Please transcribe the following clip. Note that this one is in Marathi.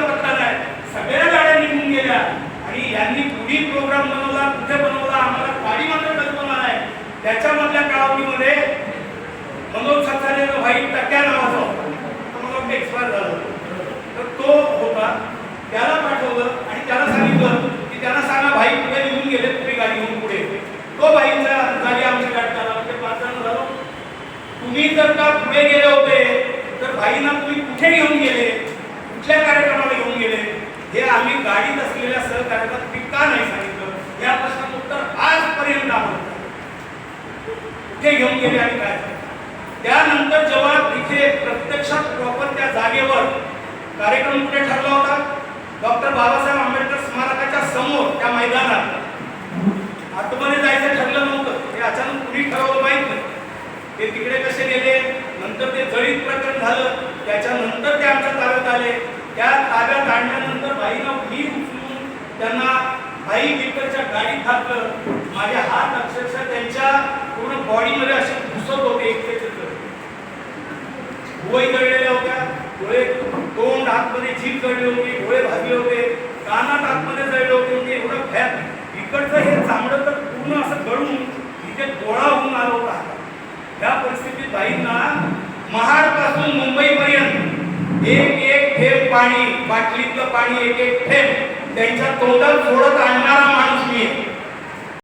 चुकीचं आहे. सगळ्या गाड्या निघून गेल्या. आणि यांनी कुणी प्रोग्राम बनवला कुठे बनवला आम्हाला पाणी मात्र कल्पना नाही. त्याच्यामधल्या कालावधीमध्ये मनोज सत्ताने भाई टक्क्या नावाचा मला एक्सपायर झाला. तर तो होता. त्याला पाठवलं आणि त्याला सांगितलं की त्याला सांगा भाई पुढे निघून गेले तुम्ही गाडी घेऊन पुढे. तो भाईचा गाडी आमच्या गाठकाला म्हणजे पाच जण झालो. तुम्ही जर का पुढे गेले होते तर भाईना तुम्ही कुठे घेऊन हे आम्ही गाडीत असलेल्या सहकार्याला तुम्ही का नाही सांगितलं. या प्रश्नाचं उत्तर आजपर्यंत आम्हाला कुठे घेऊन गेले आणि काय? त्यानंतर जेव्हा तिथे प्रत्यक्षात प्रॉपर त्या जागेवर कार्यक्रम कुठे ठरला होता? डॉक्टर बाबासाहेब आंबेडकर स्मारकाच्या समोर त्या मैदानात. आतमध्ये जायचं ठरलं नव्हतं. हे अचानक कुणी ठरवलं माहीत नाही. ते तिकडे कसे गेले? नंतर ते जळीत प्रकरण झालं. त्याच्यानंतर ते आमच्या ताब्यात आले. त्या ताब्यात आणल्यानंतर बाईला मी उचलून त्यांना बाई बिकरच्या गाडीत घातलं. माझे हात अक्षरशः त्यांच्या पूर्ण बॉडीमध्ये असे घुसत होते एक भुवई गळलेल्या होत्या. डोळे तोंड आतमध्ये जीभ गळले होते डोळे भाजले होते. कानात आतमध्ये जळले होते. म्हणजे एवढं फॅट इकडचं हे चांगलं तर पूर्ण असं गळून तिथे गोळा होऊन आला होता या परिस्थितीत बाईंना महाडपासून मुंबईपर्यंत एक एक थेंब पाणी बाटलीतलं पाणी एक एक थेंब त्यांच्या तोंडात सोडत आणणारा माणूस मी आहे.